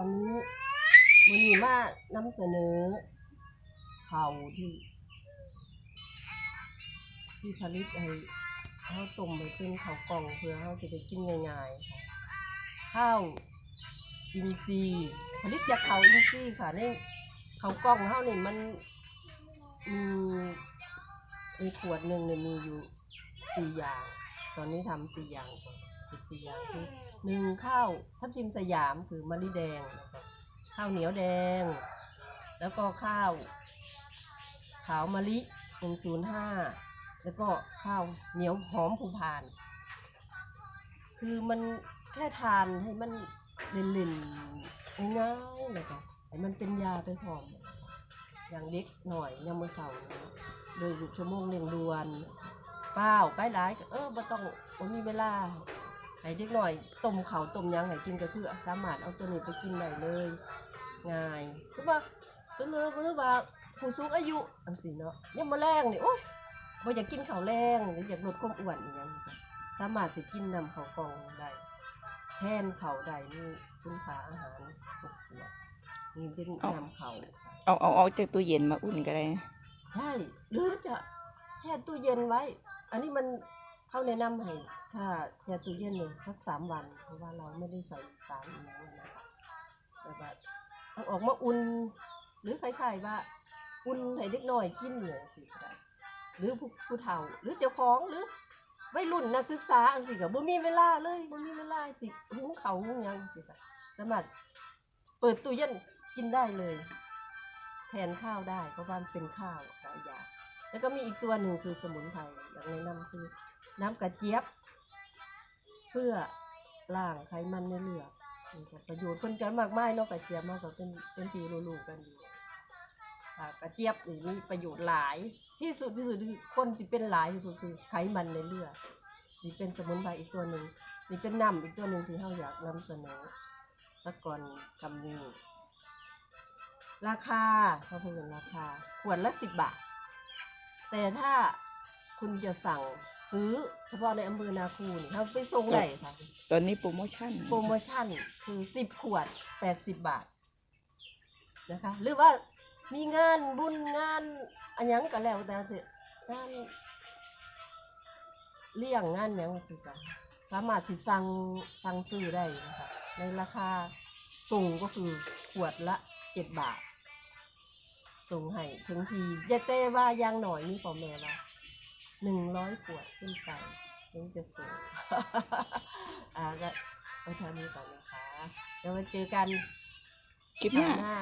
วันนี้มือนี้มานำเสนอข่าวที่ ที่ผลิตให้ข้าวต้มไปเป็นข้าวกล่องเพื่อเราจะได้กินง่ายๆค่ะข้าวอินทรีย์ผลิตจากข้าวอินทรีย์ค่ะในข้าวกล่องเฮานี่มันมีในขวดหนึ่งเนี่ยมีอยู่สี่อย่าง ตอนนี้ทำสี่อย่างก่อน คือสี่อย่างคือหนึ่งข้าวทับทิมสยามคือมะลิแดงนะครับข้าวเหนียวแดง แล้วก็ข้าว ขาวมะลิหนึ่งศูนย์ห้าแล้วก็ข้าวเหนียวหอมภูพาน คือมันแค่ทานให้มันเล่นๆง่ายๆเลยค่ะให้มันเป็นยาไปพร้อม อย่างเด็กหน่อยยามมื้อเช้านี้โดยชั่วโมงเร่งด่วนเปล่าใกล้หลายก็เออบ่ต้องบ่มีเวลา ให้เด็กหน่อยต้มข้าวต้มหยังให้กินก็คือสามารถเอาตัวนี้ไปกินได้เลยง่ายคือว่าสมมติว่าหรือว่าผู้สูงอายุอันสิเนาะยามมื้อแรงนี่โอ๊ยบ่อยากกินข้าวแรงหรืออยากลดความอ้วนอีหยังนี่ก็สามารถสิกินนำข้าวกล่องได้แทนข้าวได้นี่คุณค่าอาหารทุกตัวนี่เป็นนำข้าวค่ะเอาเอาเอาจากตู้เย็นมาอุ่นก็ได้นะใช่หรือจะแช่ตู้เย็นไว้ อันนี้มัน เขาแนะนำให้ถ้าแช่ตู้เย็นเลยสักสามวัน เพราะว่าเราไม่ได้ใส่สารอีกแล้วนะคะแต่ว่าเอาออกมาอุ่นหรือคล้ายๆว่า อุ่นให้เด็กน้อยกินเลยสิก็ได้หรือผู้ผู้เฒ่า หรือเจ้าของหรือวัยรุ่นนักศึกษาอันสิกับบ่มีเวลาเลยบ่มีเวลาสิหุงเขาหุงหยังสิค่ะสามารถเปิดตู้เย็นกินได้เลย แทนข้าวได้เพราะว่ามันเป็นข้าวหลายอย่าง แล้วก็มีอีกตัวหนึ่งคือสมุนไพรอย่างแนะนำคือ น้ำกระเจี๊ยบ เพื่อล้างไขมันในเลือดมีประโยชน์คนกันมากมายนาะกระเจี๊ยบมากกว่าเป็นเป็นที่รู้ๆกันอยู่กระเจี๊ยบนี่มีประโยชน์หลายที่สุดที่สุดคือคนที่เป็นหลายที่สุดคือไขมันในเลือดนี่เป็นสมุนไพรอีกตัวหนึ่งนี่เป็นน้ำอีกตัวหนึ่งที่เราอยากนำเสนอตะกอนคำนี้ราคาเขาพูดถึงราคาขวดละสิบบาท แต่ถ้าคุณจะสั่งซื้อเฉพาะในอำเภอนาคูนี่เขาไปส่งได้ค่ะ ตอนนี้โปรโมชั่น โปรโมชั่นคือสิบขวดแปดสิบบาทนะคะ หรือว่ามีงานบุญงานอันหยังก็แล้วแต่เถอะงานเลี้ยงงานหยังสิจ้ะสามารถที่สั่งสั่งซื้อได้นะคะในราคาส่งก็คือขวดละเจ็ดบาท ส่งให้ถึงทีอย่าเต้ว่าอยางหน่อยนี่พ่อแม่ว่าหนึ่งร้อยขวดขึ้นไปถึงจะส่งอ่าก็เอาเท่านี้ก่อนนะคะเดี๋ยวมาเจอกันคลิปหน้าหน้า